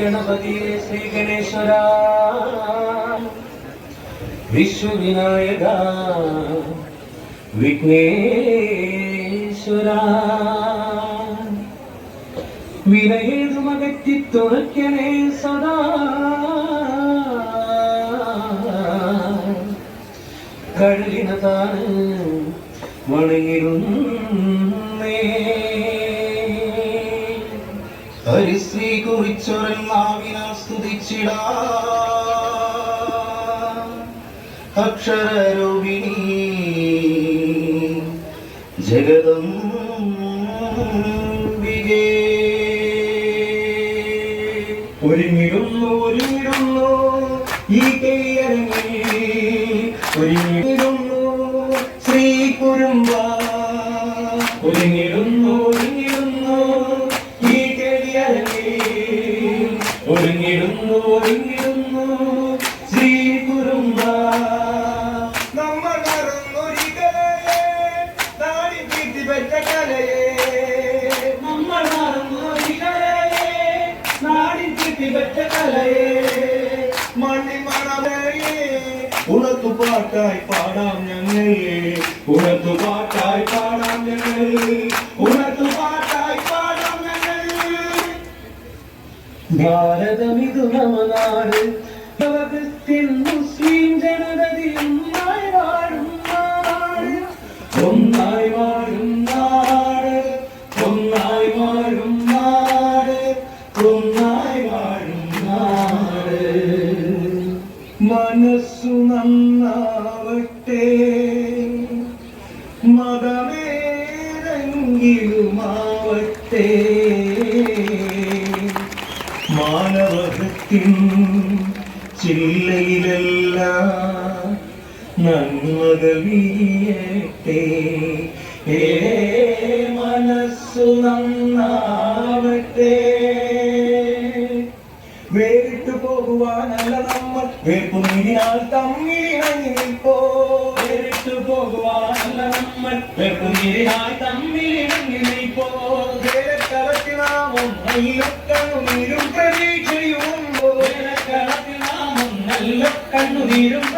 ഗണപതിയെ ശ്രീ ഗണേശ്വര വിശ്വവിനായക വിഘ്നേശ്വര വിനയേതുമകറ്റി തുറക്കണേ സദാ കഴുകിനതാണ് വണങ്ങിരുന്നേ ഹരിശ്രീ കുറിച്ചൊരെന്നാവിനാൽ സ്തുതിച്ചിടാ. അക്ഷരരൂപിണി ജഗതം ഒരുങ്ങിടുന്നു ഒരുങ്ങിടുന്നു ഒരുങ്ങിടുന്നു ഭാരതമിതു നമനാട് ലോകത്തിൽ മുസ്ലിം നാട്. ഒന്നായി വാഴും നാട് ഒന്നായി വാഴും നാട് ഒന്നായി വാഴും നാട്. മനസ്സു നന്നാവട്ടെ മതമേതെങ്കിലുമാവട്ടെ മാനവകത്തിൻ ചില്ലയിലല്ല നന്മകൾ ഏ മനസ്സു നന്നാവട്ടെ. വേറിട്ടു പോകുവാനല്ല നമ്മൾ. വേർപ്പുനിയാൽ തമ്മിൽ ഇണങ്ങി നിൽപ്പോ. വേറിട്ടു പോകുവാനല്ല നമ്മൾ. വേർപ്പുനീരിനാൽ തമ്മിലിണങ്ങി നിൽപ്പോ. വേറെ നാം ഒന്നല്ലക്കണ്ണുനീരും പ്രതീക്ഷയുമുണ്ടോ നാം ഒന്നല്ല കണ്ണുനീരും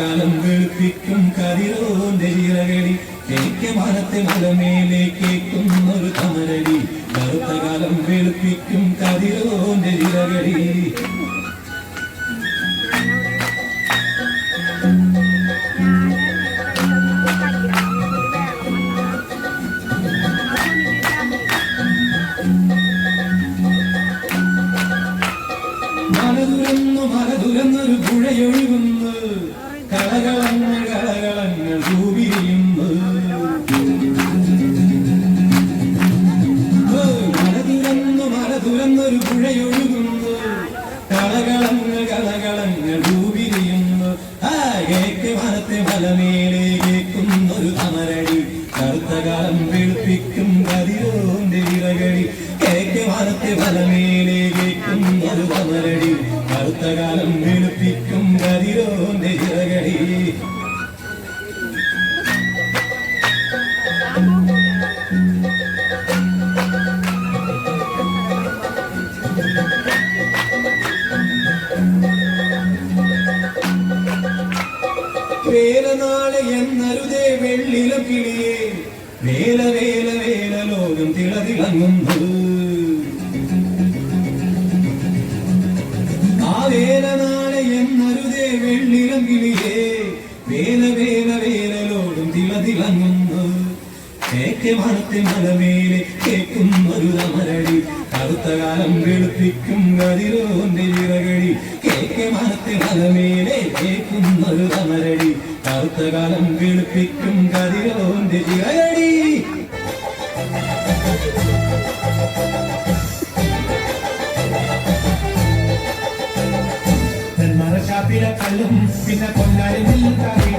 കാലം വെളുപ്പിക്കും കതിരോന്റെ ഇറകളി എനിക്ക് മനത്തെ മലമേലേക്കേക്കും ഒരു തമരടി. കറുത്ത കാലം വെളുപ്പിക്കും കതിരോന്റെ ഇറകളി തുറന്നൊരു പുഴയൊഴുകുന്നു. കളകളങ്ങൾ കളകളങ്ങൾ രൂപിരിയുന്നു. ആ കേക്ക് മരത്തെ ഫലമേ മരുതമരടി കറുത്ത കാലം വെളുപ്പിക്കും കതിരോന്റെ ഇറകടി കേക്ക് മരത്തെ മലമേലെ കേക്കും മരുതമരടി കറുത്ത കാലം വെളുപ്പിക്കും കതിരോന്റെ ഇറകടി ും പിന്നെ കൊണ്ടാരി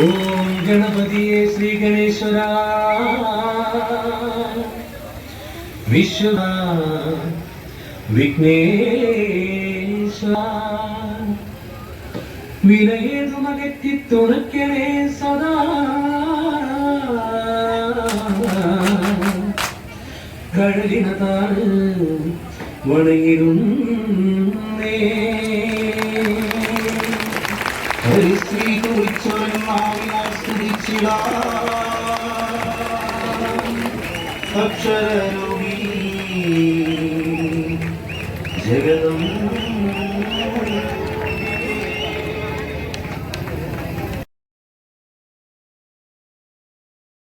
ഓം ഗണപതിയെ ശ്രീ ഗണേശ്വര. വിശ്വ വിഘ്നേശ്വര. വിലയേതുമകറ്റി തുണയ്ക്കണേ സദാ. കഴലിനതാണ് വണങ്ങിരുന്നേ अक्षर